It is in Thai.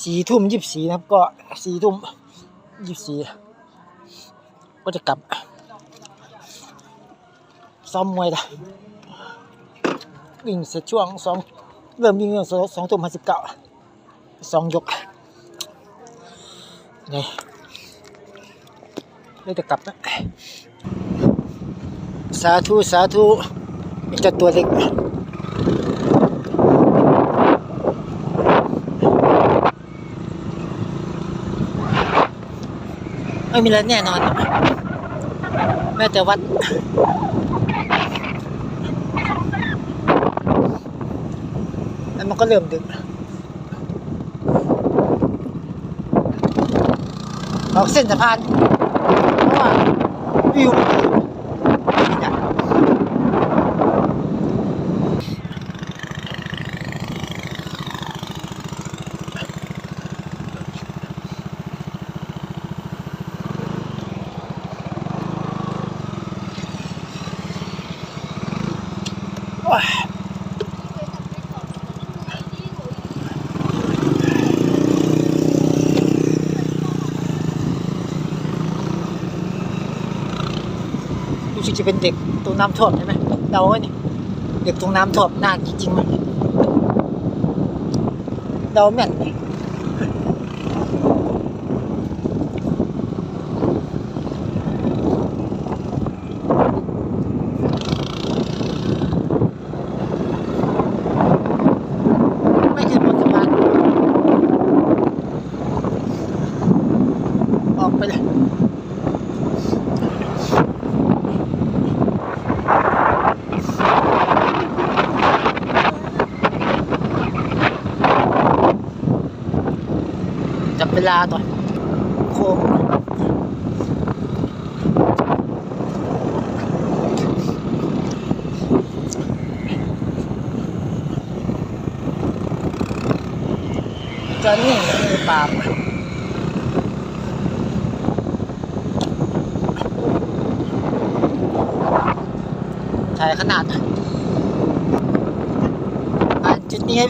สี่ทุ่มยี่สิบสี่นะครับก็สี่ทุ่มยี่สิบสี่ก็จะกลับ ซ้อมมวยละวิ่งเสร็จช่วงสองเริ่มวิ่งเรื่องสองทุ่มห้าสิบเก้าสองยกไงเลยจะกลับนะ สาธุ สาธุมีแต่ตัวเล็ก ไม่มีอะไรแน่นอนแม้แต่วัด แล้วมันก็เริ่มดึกออกเส้นสะพานเพราะว่าวิวมันดีนี่นะโอ้ย รู้สึกจะเป็นเด็กตรงน้ำท่วมใช่ไหมเดาไว้นี่เด็กตรงน้ำท่วมหน้าจริงๆมันเดาแม่นนี่ไม่เคยบนสะพาน ออกไปเลยจับเวลาต่อโค้งจะนี่ปรา ไทยขนาดอะจุดนี้ให้